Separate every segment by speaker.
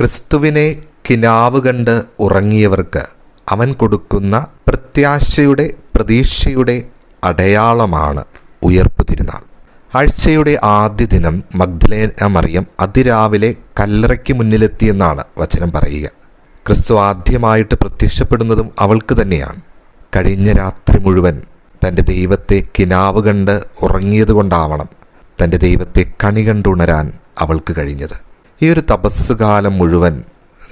Speaker 1: ക്രിസ്തുവിനെ കിനാവ് കണ്ട് ഉറങ്ങിയവർക്ക് അവൻ കൊടുക്കുന്ന പ്രത്യാശയുടെ പ്രതീക്ഷയുടെ അടയാളമാണ് ഉയർപ്പ് തിരുനാൾ. ആഴ്ചയുടെ ആദ്യ ദിനം മഗ്ദലേന മറിയം അതിരാവിലെ കല്ലറയ്ക്ക് മുന്നിലെത്തിയെന്നാണ് വചനം പറയുക. ക്രിസ്തു ആദ്യമായിട്ട് പ്രത്യക്ഷപ്പെടുന്നതും അവൾക്ക് തന്നെയാണ്. കഴിഞ്ഞ രാത്രി മുഴുവൻ തന്റെ ദൈവത്തെ കിനാവ് കണ്ട് ഉറങ്ങിയതുകൊണ്ടാവണം തന്റെ ദൈവത്തെ കണി കണ്ടുണരാൻ അവൾക്ക് കഴിഞ്ഞത്. ഈ ഒരു തപസ് കാലം മുഴുവൻ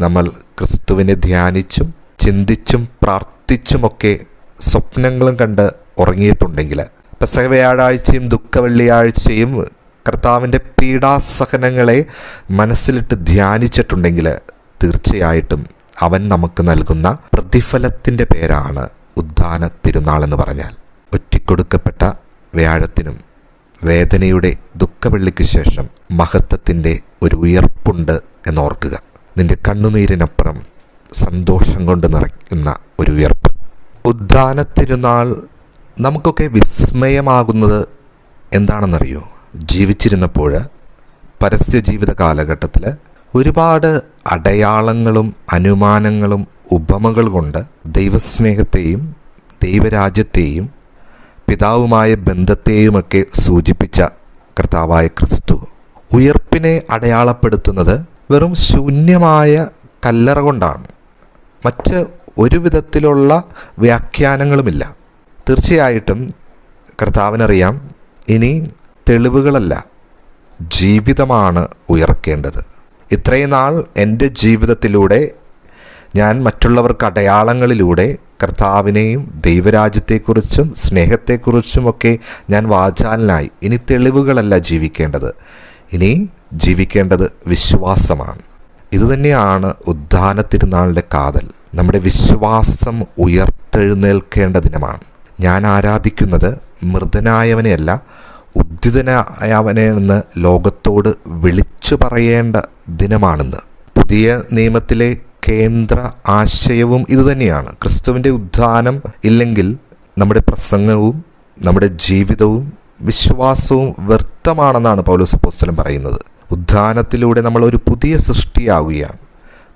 Speaker 1: നമ്മൾ ക്രിസ്തുവിനെ ധ്യാനിച്ചും ചിന്തിച്ചും പ്രാർത്ഥിച്ചുമൊക്കെ സ്വപ്നങ്ങളും കണ്ട് ഉറങ്ങിയിട്ടുണ്ടെങ്കിൽ പെസഹ വ്യാഴാഴ്ചയും ദുഃഖവെള്ളിയാഴ്ചയും കർത്താവിന്റെ പീഡാസഹനങ്ങളെ മനസ്സിലിട്ട് ധ്യാനിച്ചിട്ടുണ്ടെങ്കിൽ തീർച്ചയായിട്ടും അവൻ നമുക്ക് നൽകുന്ന പ്രതിഫലത്തിന്റെ പേരാണ് ഉദ്ധാന തിരുനാൾ എന്ന് പറഞ്ഞാൽ. ഒറ്റിക്കൊടുക്കപ്പെട്ട വ്യാഴത്തിനും വേദനയുടെ ദുഃഖവെള്ളിക്ക് ശേഷം മഹത്വത്തിന്റെ ഒരു ഉയർപ്പുണ്ട് എന്നോർക്കുക. നിന്റെ കണ്ണുനീരിനപ്പുറം സന്തോഷം കൊണ്ട് നിറയ്ക്കുന്ന ഒരു ഉയർപ്പ്. ഉദ്ധാന തിരുനാൾ നമുക്കൊക്കെ വിസ്മയമാകുന്നത് എന്താണെന്നറിയോ? ജീവിച്ചിരുന്നപ്പോൾ പരസ്യ ജീവിത കാലഘട്ടത്തിൽ ഒരുപാട് അടയാളങ്ങളും അനുമാനങ്ങളും ഉപമകൾ കൊണ്ട് ദൈവസ്നേഹത്തെയും ദൈവരാജ്യത്തെയും പിതാവുമായ ബന്ധത്തെയുമൊക്കെ സൂചിപ്പിച്ച കർത്താവായ ക്രിസ്തു. ഉയർപ്പിനെ അടയാളപ്പെടുത്തുന്നത് വെറും ശൂന്യമായ കല്ലറ കൊണ്ടാണ്. മറ്റ് ഒരു വിധത്തിലുള്ള വ്യാഖ്യാനങ്ങളുമില്ല. തീർച്ചയായിട്ടും കർത്താവിനറിയാം ഇനി തെളിവുകളല്ല. ജീവിതമാണ് ഉയർക്കേണ്ടത്. ഇത്രയും നാൾ എന്റെ ജീവിതത്തിലൂടെ ഞാൻ മറ്റുള്ളവർക്ക് അടയാളങ്ങളിലൂടെ കർത്താവിനെയും ദൈവരാജ്യത്തെക്കുറിച്ചും സ്നേഹത്തെക്കുറിച്ചുമൊക്കെ ഞാൻ വാചാലനായി. ഇനി തെളിവുകളല്ല ജീവിക്കേണ്ടത്. ഇനി ജീവിക്കേണ്ടത് വിശ്വാസമാണ്. ഇതുതന്നെയാണ് ഉദ്ധാന തിരുനാളിന്റെ കാതൽ. നമ്മുടെ വിശ്വാസം ഉയർത്തെഴുന്നേൽക്കേണ്ട ദിനമാണ്. ഞാൻ ആരാധിക്കുന്നത് മൃതനായവനെയല്ല ഉദ്ധിതനായവനെ എന്ന് ലോകത്തോട് വിളിച്ചു പറയേണ്ട ദിനമാണെന്ന്. പുതിയ നിയമത്തിലെ കേന്ദ്ര ആശയവും ഇതുതന്നെയാണ് ക്രിസ്തുവിന്റെ ഉദ്ധാനം ഇല്ലെങ്കിൽ നമ്മുടെ പ്രസംഗവും നമ്മുടെ ജീവിതവും വിശ്വാസവും വ്യർത്ഥമാണെന്നാണ് പൗലോസ് പോസ്റ്റലം പറയുന്നത്. ഉദ്ധാനത്തിലൂടെ നമ്മൾ ഒരു പുതിയ സൃഷ്ടിയാവുകയാണ്.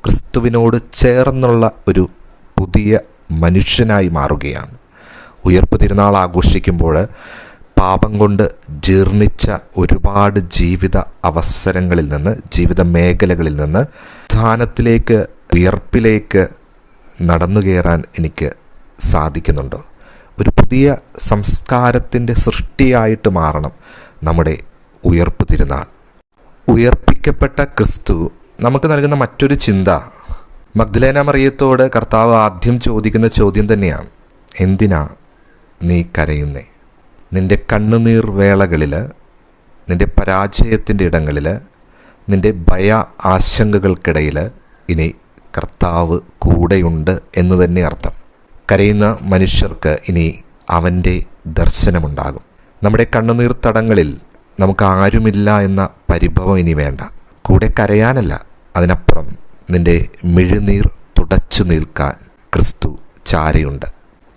Speaker 1: ക്രിസ്തുവിനോട് ചേർന്നുള്ള ഒരു പുതിയ മനുഷ്യനായി മാറുകയാണ്. ഉയർപ്പ് തിരുനാൾ ആഘോഷിക്കുമ്പോൾ പാപം കൊണ്ട് ജീർണിച്ച ഒരുപാട് ജീവിത അവസരങ്ങളിൽ നിന്ന് ജീവിത മേഖലകളിൽ നിന്ന് ധാനത്തിലേക്ക് ഉയർപ്പിലേക്ക് നടന്നു കയറാൻ എനിക്ക് സാധിക്കുന്നുണ്ടോ? ഒരു പുതിയ സംസ്കാരത്തിന്റെ സൃഷ്ടിയായിട്ട് മാറണം നമ്മുടെ ഉയർപ്പ് തിരുനാൾ. ഉയർപ്പിക്കപ്പെട്ട ക്രിസ്തു നമുക്ക് നൽകുന്ന മറ്റൊരു ചിന്ത മഗ്ദലേന മറിയത്തോട് കർത്താവ് ആദ്യം ചോദിക്കുന്ന ചോദ്യം തന്നെയാണ്. എന്തിനാ നീ കരയുന്നേ? നിന്റെ കണ്ണുനീർ വേളകളിൽ നിന്റെ പരാജയത്തിന്റെ ഇടങ്ങളിൽ നിന്റെ ഭയ ആശങ്കകൾക്കിടയിൽ ഇനി കർത്താവ് കൂടെയുണ്ട് എന്ന് തന്നെ അർത്ഥം. കരയുന്ന മനുഷ്യർക്ക് ഇനി അവന്റെ ദർശനമുണ്ടാകും. നമ്മുടെ കണ്ണുനീർ തടങ്ങളിൽ നമുക്ക് ആരുമില്ല എന്ന പരിഭവം ഇനി വേണ്ട. കൂടെ കരയാനല്ല അതിനപ്പുറം നിന്റെ മിഴുനീർ തുടച്ചു നിൽക്കാൻ ക്രിസ്തു ചാരയുണ്ട്.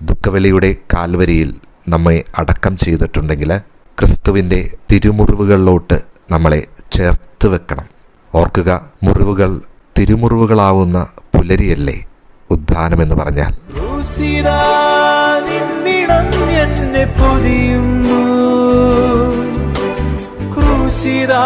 Speaker 1: ദുഃഖവെളിയുടെ കാൽവരിയിൽ നമ്മെ അടക്കം ചെയ്തിട്ടുണ്ടെങ്കിൽ ക്രിസ്തുവിന്റെ തിരുമുറിവുകളിലോട്ട് നമ്മളെ ചേർത്ത് വെക്കണം. ഓർക്കുക മുറിവുകൾ തിരുമുറിവുകളാവുന്ന പുലരിയല്ലേ ഉദ്ധാനമെന്ന് പറഞ്ഞാൽ?
Speaker 2: ക്രൂശിതാ